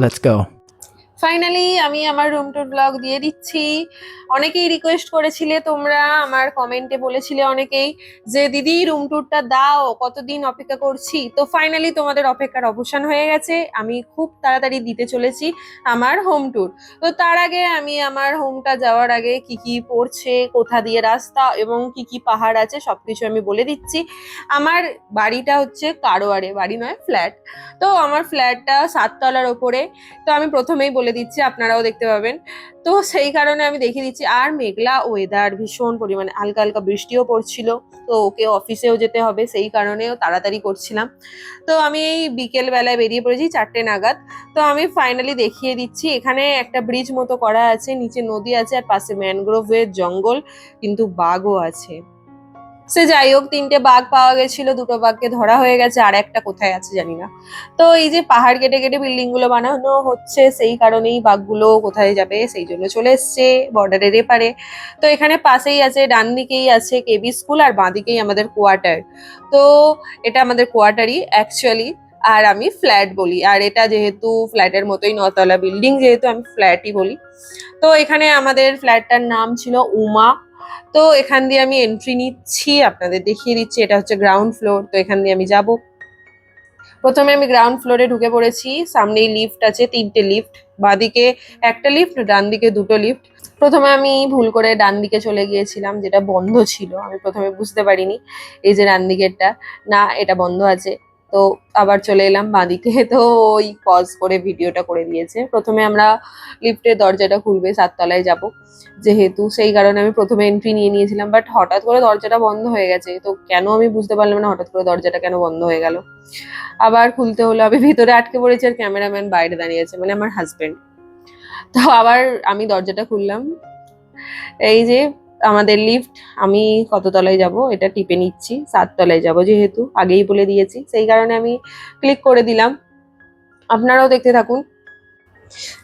Let's go. Finally আমি আমার room টুর blog দিয়ে দিচ্ছি। অনেকেই রিকোয়েস্ট করেছিলে, তোমরা আমার কমেন্টে বলেছিলে অনেকেই যে, দিদি রুম টুরটা দাও, কতদিন অপেক্ষা করছি? তো ফাইনালি তোমাদের অপেক্ষার অবসান হয়ে গেছে। আমি খুব তাড়াতাড়ি দিতে চলেছি আমার হোম ট্যুর তো তার আগে আমি আমার হোমটা যাওয়ার আগে কি কি পড়ছে, কোথা দিয়ে রাস্তা এবং কি কি পাহাড় আছে সব কিছু আমি বলে দিচ্ছি। আমার বাড়িটা হচ্ছে কারোয়ারে, বাড়ি নয় ফ্ল্যাট তো আমার ফ্ল্যাটটা সাততলার ওপরে। তো আমি প্রথমেই বলে দিচ্ছি, আপনারাও দেখতে পাবেন। তো সেই কারণে আমি দেখিয়ে দিচ্ছি, আর মেঘলা ওয়েদার ভীষণ পরিমাণে হালকা হালকা বৃষ্টিও পড়ছিল। তো ওকে অফিসেও যেতে হবে, সেই কারণেও তাড়াতাড়ি করছিলাম। তো আমি এই বিকেল বেলায় বেরিয়ে পড়েছি চারটে নাগাদ। তো আমি ফাইনালি দেখিয়ে দিচ্ছি, এখানে একটা ব্রিজ মতো করা আছে, নিচে নদী আছে, আর পাশে ম্যানগ্রোভের জঙ্গল, কিন্তু বাঘও আছে। সে যাই হোক, তিনটে বাঘ পাওয়া গেছিল, দুটো বাঘকে ধরা হয়ে গেছে, আর একটা কোথায় আছে জানি না। তো এই যে পাহাড় কেটে কেটে বিল্ডিংগুলো বানানো হচ্ছে, সেই কারণেই বাঘগুলো কোথায় যাবে, সেই জন্য চলে এসছে বর্ডারের এপারে। তো এখানে পাশেই আছে, ডান দিকেই আছে কেবি স্কুল আর বাঁ দিকেই আমাদের কোয়ার্টার। তো এটা আমাদের কোয়ার্টারই, অ্যাকচুয়ালি। আর আমি ফ্ল্যাট বলি, আর এটা যেহেতু ফ্ল্যাটের মতোই নতলা বিল্ডিং, যেহেতু আমি ফ্ল্যাটই বলি। তো এখানে আমাদের ফ্ল্যাটটার নাম ছিল উমা তো এখান দিয়ে আমি এন্ট্রি নিচ্ছি, আপনাদের দেখিয়ে দিচ্ছি, এটা হচ্ছে গ্রাউন্ড ফ্লোর তো এখান দিয়ে আমি যাব। প্রথমে আমি গ্রাউন্ড ফ্লোরে ঢুকে পড়েছি, সামনেই লিফট আছে, তিনটে লিফট বাঁদিকে একটা লিফট ডান দিকে দুটো লিফট প্রথমে আমি ভুল করে ডান দিকে চলে গিয়েছিলাম, যেটা বন্ধ ছিল, আমি প্রথমে বুঝতে পারিনি, এই যে ডান দিকেরটা না, এটা বন্ধ আছে। তো আবার চলে এলাম বাঁদিকে। তো ওই পজ করে ভিডিওটা করে দিয়েছে। প্রথমে আমরা লিফটের দরজাটা খুলবে, সাততলায় যাব। যেহেতু সেই কারণে আমি প্রথমে এন্ট্রি নিয়ে নিয়েছিলাম বাট হঠাৎ করে দরজাটা বন্ধ হয়ে গেছে। তো কেন আমি বুঝতে পারলাম না, হঠাৎ করে দরজাটা কেন বন্ধ হয়ে গেল। আবার খুলতে হলো, আমি ভিতরে আটকে পড়েছি আর ক্যামেরাম্যান বাইরে দাঁড়িয়ে আছে মানে আমার হাজবেন্ড তো আবার আমি দরজাটা খুললাম। এই যে আমাদের লিফট, আমি কত তলায় যাব এটা টিপে নিচ্ছি, সাত তলায় যাব যেহেতু, আগেই বলে দিয়েছি, সেই কারণে আমি ক্লিক করে দিলাম। আপনারাও দেখতে থাকুন।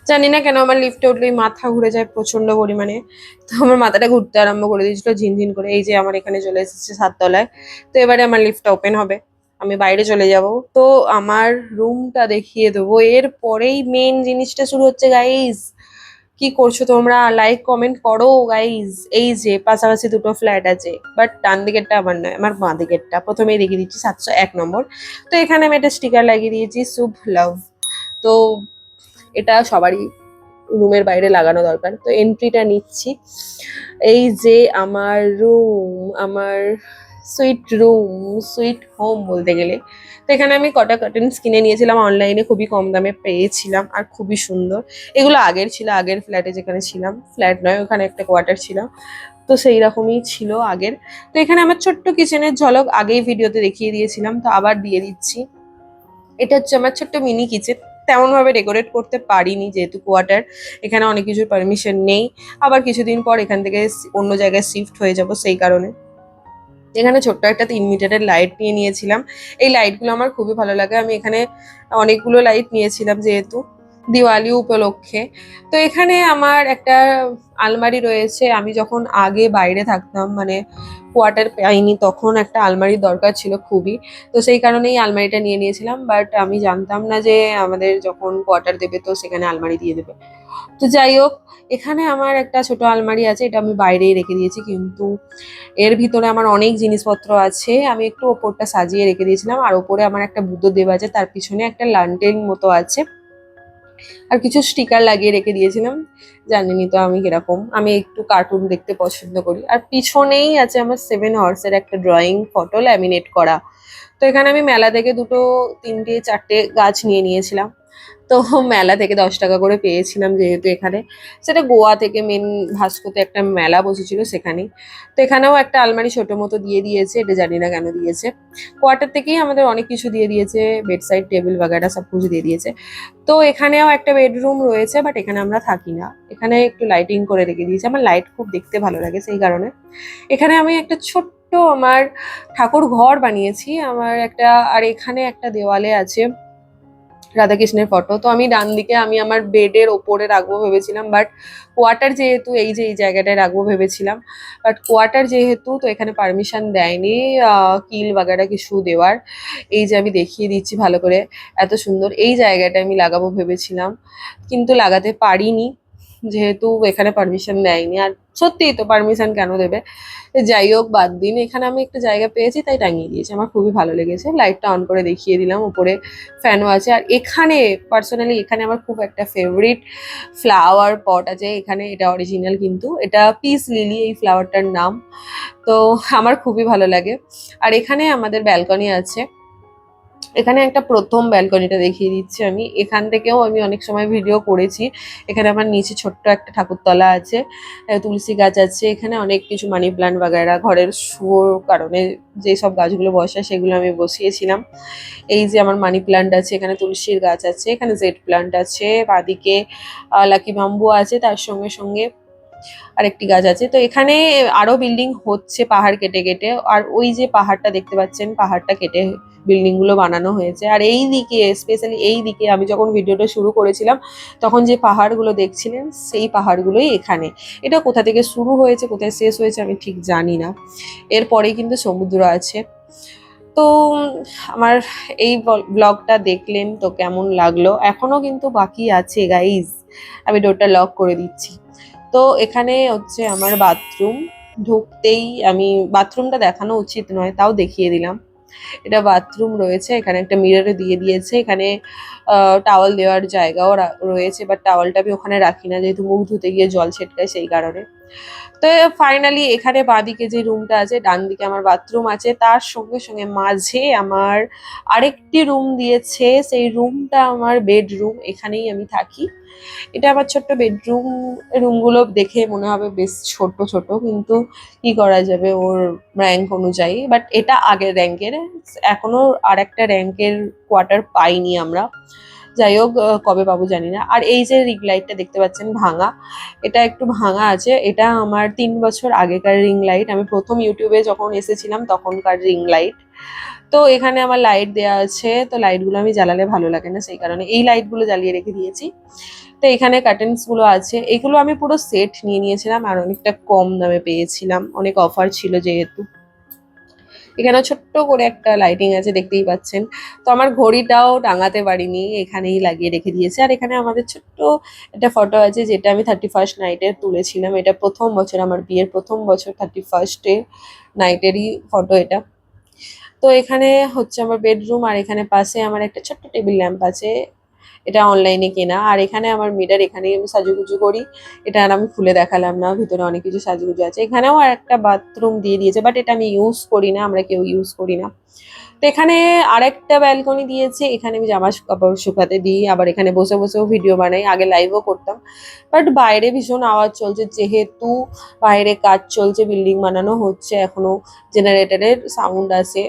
জানি না কেন আমার লিফটে উঠলেই মাথা ঘুরে যায় প্রচণ্ড পরিমাণে। তো আমার মাথাটা ঘুরতে আরম্ভ করে দিয়েছিল ঝিনঝিন করে, এই যে আমার এখানে চলে এসেছে সাততলায় তো এবারে আমার লিফটটা ওপেন হবে, আমি বাইরে চলে যাব। তো আমার রুমটা দেখিয়ে দেবো, এর পরেই মেন জিনিসটা শুরু হচ্ছে গাইজ কি করছ তোমরা? লাইক কমেন্ট করো গাইজ এই যে পাশাপাশি দুটো ফ্ল্যাট আছে। বাট ডান দিকেরটা আমার নয়, আমার বাঁ দিকেরটা। প্রথমেই দেখিয়ে দিচ্ছি সাতশো এক নম্বর। তো এখানে আমি একটা স্টিকার লাগিয়ে দিয়েছি, শুভ লাভ। তো এটা সবারই রুমের বাইরে লাগানো দরকার। তো এন্ট্রিটা নিচ্ছি। এই যে আমার রুম আমার সুইট রুম সুইট হোম বলতে গেলে। তো এখানে আমি কটা কার্টেন্স কিনে নিয়েছিলাম অনলাইনে খুবই কম দামে পেয়েছিলাম আর খুবই সুন্দর। এগুলো আগের ছিল, আগের ফ্ল্যাটে যেখানে ছিলাম ফ্ল্যাট নয়, ওখানে একটা কোয়ার্টার ছিল। তো সেই রকমই ছিল আগের। তো এখানে আমার ছোট্ট কিচেনের ঝলক আগেই ভিডিওতে দেখিয়ে দিয়েছিলাম, তো আবার দিয়ে দিচ্ছি। এটা হচ্ছে আমার ছোট্ট মিনি কিচেন তেমন ভাবে ডেকোরেট করতে পারিনি যেহেতু কোয়ার্টার এখানে অনেক কিছুর পারমিশন নেই। আবার কিছুদিন পর এখান থেকে অন্য জায়গায় শিফট হয়ে যাব সেই কারণে। এখানে ছোট্ট একটা তিন মিটারের লাইট নিয়ে নিয়েছিলাম। এই লাইটগুলো আমার খুবই ভালো লাগে। আমি এখানে অনেকগুলো লাইট নিয়েছিলাম যেহেতু দিওয়ালি উপলক্ষে। তো এখানে আমার একটা আলমারি রয়েছে। আমি যখন আগে বাইরে থাকতাম মানে কোয়ার্টার পাইনি, তখন একটা আলমারির দরকার ছিল খুবই। তো সেই কারণেই আলমারিটা নিয়ে নিয়েছিলাম। বাট আমি জানতাম না যে আমাদের যখন কোয়ার্টার দেবে তো সেখানে আলমারি দিয়ে দেবে। তো যাই হোক এখানে আমার একটা ছোট আলমারি আছে, এটা আমি বাইরেই রেখে দিয়েছি, কিন্তু এর ভিতরে আমার অনেক জিনিসপত্র আছে। আমি একটু ওপরটা সাজিয়ে রেখে দিয়েছিলাম, আর ওপরে আমার একটা বুদ্ধ বুদ্ধদেব আছে, তার পিছনে একটা লান্টেন মতো আছে। আর কিছু স্টিকার লাগিয়ে রেখে দিয়েছিলাম জানেনি তো আমি কীরকম। আমি একটু কার্টুন দেখতে পছন্দ করি। আর পিছনেই আছে আমার সেভেন হর্সের একটা ড্রয়িং ফটো ল্যামিনেট করা। তো এখানে আমি মেলা থেকে দুটো, তিনটে, চারটে গাছ নিয়ে নিয়েছিলাম। তো মেলা থেকে দশ টাকা করে পেয়েছিলাম যেহেতু এখানে। সেটা গোয়া থেকে মেন ভাস্কোতে একটা মেলা বসেছিল সেখানেই। তো এখানেও একটা আলমারি ছোট মতো দিয়ে দিয়েছে, এটা জানি না কেন দিয়েছে। কোয়ার্টার থেকেই আমাদের অনেক কিছু দিয়ে দিয়েছে, বেডসাইড, টেবিল বাগেরা সব কিছু দিয়ে দিয়েছে। তো এখানেও একটা বেডরুম রয়েছে, বাট এখানে আমরা থাকি না। এখানে একটু লাইটিং করে রেখে দিয়েছে। আমার লাইট খুব দেখতে ভালো লাগে সেই কারণে। এখানে আমি একটা ছোট্ট আমার ঠাকুর ঘর বানিয়েছি। আমার একটা, আর এখানে একটা দেওয়ালে আছে রাধাকৃষ্ণের ফটো তো আমি ডান দিকে, আমি আমার বেডের ওপরে রাখব ভেবেছিলাম বাট কোয়ার্টার যেহেতু এই যে, এই জায়গাটায় রাখব ভেবেছিলাম বাট কোয়ার্টার যেহেতু, তো এখানে পারমিশন দেয়নি কিল বাগেরা কিছু দেওয়ার। এই যে আমি দেখিয়ে দিচ্ছি ভালো করে, এত সুন্দর। এই জায়গাটা আমি লাগাবো ভেবেছিলাম, কিন্তু লাগাতে পারিনি। যেহেতু এখানে পারমিশন দেয়নি। আর সত্যিই তো পারমিশন কেন দেবে? যাই হোক, বাদ দিন। এখানে আমি একটা জায়গা পেয়েছি, তাই টাঙিয়ে দিয়েছি। আমার খুবই ভালো লেগেছে। লাইটটা অন করে দেখিয়ে দিলাম। উপরে ফ্যানও আছে। আর এখানে পার্সোনালি এখানে আমার খুব একটা ফেভারিট ফ্লাওয়ার পট আছে। এখানে এটা অরিজিনাল কিন্তু। এটা পিস লিলি এই ফ্লাওয়ারটার নাম। তো আমার খুবই ভালো লাগে। আর এখানে আমাদের ব্যালকনি আছে। এখানে একটা প্রথম ব্যালকনিটা দেখিয়ে দিচ্ছি আমি। এখান থেকেও আমি অনেক সময় ভিডিও করেছি। এখানে আমার নিচে ছোট্ট একটা ঠাকুরতলা আছে তুলসী গাছ আছে। এখানে অনেক কিছু মানি প্ল্যান্ট বাগায়রা ঘরের শুয়োর কারণে যেসব গাছগুলো বসে সেগুলো আমি বসিয়েছিলাম। এই যে আমার মানি প্ল্যান্ট আছে, এখানে তুলসীর গাছ আছে, এখানে জেড প্ল্যান্ট আছে, বাদিকে লাকি বাম্বু আছে, তার সঙ্গে সঙ্গে আরেকটি গাছ আছে। তো এখানে আরও বিল্ডিং হচ্ছে পাহাড় কেটে কেটে। আর ওই যে পাহাড়টা দেখতে পাচ্ছেন, পাহাড়টা কেটে বিল্ডিংগুলো বানানো হয়েছে। আর এই দিকে স্পেশালি এই দিকে আমি যখন ভিডিওটা শুরু করেছিলাম, তখন যে পাহাড়গুলো দেখছিলেন, সেই পাহাড়গুলোই এখানে। এটা কোথা থেকে শুরু হয়েছে, কোথায় শেষ হয়েছে আমি ঠিক জানি না। এরপরেই কিন্তু সমুদ্র আছে। তো আমার এই ব্লগটা দেখলেন তো কেমন লাগল? এখনও কিন্তু বাকি আছে গাইজ আমি ডোরটা লক করে দিচ্ছি। তো এখানে হচ্ছে আমার বাথরুম। ঢুকতেই আমি বাথরুমটা দেখানো উচিত নয়, তাও দেখিয়ে দিলাম। এটা বাথরুম রয়েছে, এখানে একটা মিররও দিয়ে দিয়েছে, এখানে টাওয়াল দেওয়ার জায়গাও রয়েছে বাট টাওয়ালটা আমি ওখানে রাখি না, যেহেতু মুখ ধুতে গিয়ে জল ছেটকায় সেই কারণে। তো ফাইনালি এখানে বাঁদিকে যে রুমটা আছে ডান দিকে আমার বাথরুম আছে, তার সঙ্গে সঙ্গে মাঝে আমার আরেকটি রুম দিয়েছে। সেই রুমটা আমার বেডরুম এখানেই আমি থাকি। এটা আমার ছোট্ট বেডরুম রুমগুলো দেখে মনে হবে বেশ ছোট ছোট, কিন্তু কি করা যাবে ওর র্যাঙ্ক অনুযায়ী? বাট এটা আগের র্যাঙ্কের এখনও আর একটা র্যাঙ্কের কোয়ার্টার পাইনি আমরা। যাই হোক কবে পাবো জানি না। আর এই যে রিং লাইটটা দেখতে পাচ্ছেন, ভাঙা। এটা একটু ভাঙা আছে। এটা আমার তিন বছর আগেকার রিং লাইট আমি প্রথম ইউটিউবে যখন এসেছিলাম, তখনকার রিং লাইট তো এখানে আমার লাইট দেওয়া আছে। তো লাইটগুলো আমি জ্বালালে ভালো লাগে না, সেই কারণে এই লাইটগুলো জ্বালিয়ে রেখে দিয়েছি। তো এখানে কার্টেন্সগুলো আছে। এগুলো আমি পুরো সেট নিয়ে নিয়েছিলাম আর অনেকটা কম দামে পেয়েছিলাম। অনেক অফার ছিল যেহেতু। এখানে ছোট্ট করে একটা লাইটিং আছে, দেখতেই পাচ্ছেন। তো আমার ঘড়িটাও টাঙাতে পারিনি, এখানেই লাগিয়ে রেখে দিয়েছে। আর এখানে আমাদের ছোট্ট একটা ফটো আছে, যেটা আমি থার্টি ফার্স্ট নাইটে তুলেছিলাম। এটা প্রথম বছর, আমার বিয়ের প্রথম বছর থার্টি ফার্স্টে নাইটেরই ফটো এটা। তো এখানে হচ্ছে আমার বেডরুম আর এখানে পাশে আমার একটা ছোট্ট টেবিল ল্যাম্প আছে। এটা অনলাইনে কেনা। আর এখানে আমার মিটার এখানেই আমি সাজুগুজু করি। এটা আর আমি খুলে দেখালাম না, ভিতরে অনেক কিছু সাজুগুজু আছে। এখানেও আর একটা বাথরুম দিয়ে দিয়েছে বাট এটা আমি ইউজ করি না, আমরা কেউ ইউজ করি না। তো এখানে আরেকটা ব্যালকনি দিয়েছে, এখানে আমি জামা কাপড় শুকাতে দিই, আবার এখানে বসে বসেও ভিডিও বানাই, আগে লাইভও করতাম। বাট বাইরে ভীষণ আওয়াজ চলছে, যেহেতু বাইরে কাজ চলছে বিল্ডিং বানানো হচ্ছে, এখনও জেনারেটরের সাউন্ড আছে।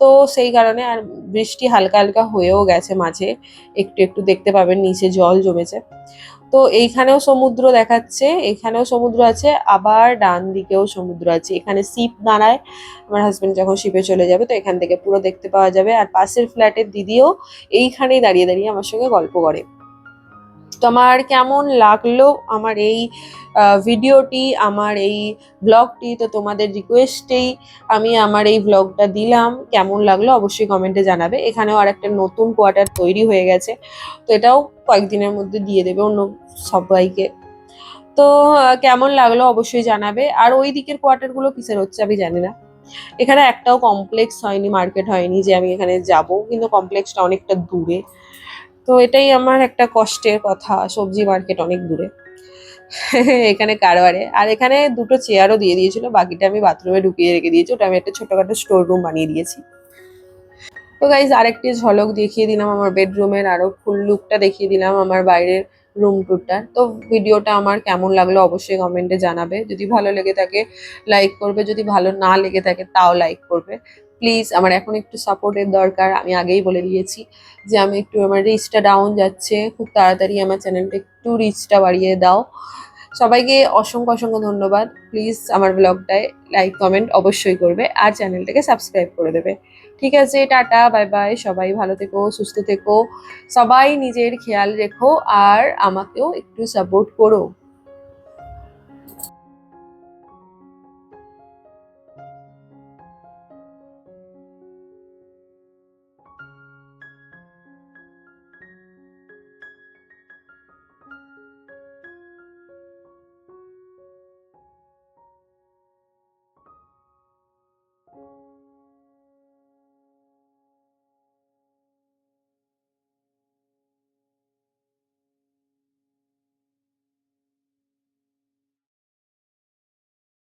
তো সেই কারণে আর বৃষ্টি হালকা হালকা হয়েও গেছে মাঝে। একটু একটু দেখতে পাবেন, নিচে জল জমেছে। তো এইখানেও সমুদ্র দেখাচ্ছে, এখানেও সমুদ্র আছে, আবার ডান দিকেও সমুদ্র আছে। এখানে শিপ দাঁড়ায় আমার হাজব্যান্ড যখন শিপে চলে যাবে, তো এখান থেকে পুরো দেখতে পাওয়া যাবে। আর পাশের ফ্ল্যাটের দিদিও এইখানেই দাঁড়িয়ে দাঁড়িয়ে আমার সঙ্গে গল্প করে। তো আমার কেমন লাগল আমার এই ভিডিওটি, আমার এই ব্লগটি? তো তোমাদের রিকোয়েস্টেই আমি আমার এই ব্লগটা দিলাম। কেমন লাগল অবশ্যই কমেন্টে জানাবে। এখানেও আর একটা নতুন কোয়ার্টার তৈরি হয়ে গেছে। তো এটাও কয়েকদিনের মধ্যে দিয়ে দেবে অন্য সবাইকে। তো কেমন লাগল অবশ্যই জানাবে। আর ওই দিকের কোয়ার্টারগুলো কিসের হচ্ছে আমি জানি না। এখানে একটাও কমপ্লেক্স হয়নি মার্কেট হয়নি যে আমি এখানে যাব। কিন্তু কমপ্লেক্সটা অনেকটা দূরে। তো এটাই আমার একটা কষ্টের কথা, সবজি মার্কেট অনেক দূরে। এখানে কারবারে। আর এখানে দুটো চেয়ারও দিয়ে দিয়েছিল, বাকিটা আমি বাথরুমে ঢুকিয়ে রেখে দিয়েছি। ওটা আমি একটা ছোটখাটো স্টোর রুম বানিয়ে দিয়েছি। তো গাইজ আরেকটি ঝলক দেখিয়ে দিলাম আমার বেডরুমের আরও ফুল লুকটা দেখিয়ে দিলাম আমার বাইরের রুম টুরটার তো ভিডিওটা আমার কেমন লাগল অবশ্যই কমেন্টে জানাবে। যদি ভালো লেগে থাকে লাইক করবে। যদি ভালো না লেগে থাকে, তাও লাইক করবে। প্লিজ আমার এখন একটু সাপোর্টের দরকার। আমি আগেই বলে দিয়েছি যে আমি একটু আমার রিচটা ডাউন যাচ্ছে। খুব তাড়াতাড়ি আমার চ্যানেলটা একটু রিচটা বাড়িয়ে দাও। সবাইকে অসংখ্য অসংখ্য ধন্যবাদ। প্লিজ আমার ব্লগটায় লাইক কমেন্ট অবশ্যই করবে আর চ্যানেলটাকে সাবস্ক্রাইব করে দেবে। ঠিক আছে, টাটা বাই বাই সবাই ভালো থেকো, সুস্থ থেকো। সবাই নিজের খেয়াল রেখো আর আমাকেও একটু সাপোর্ট করো।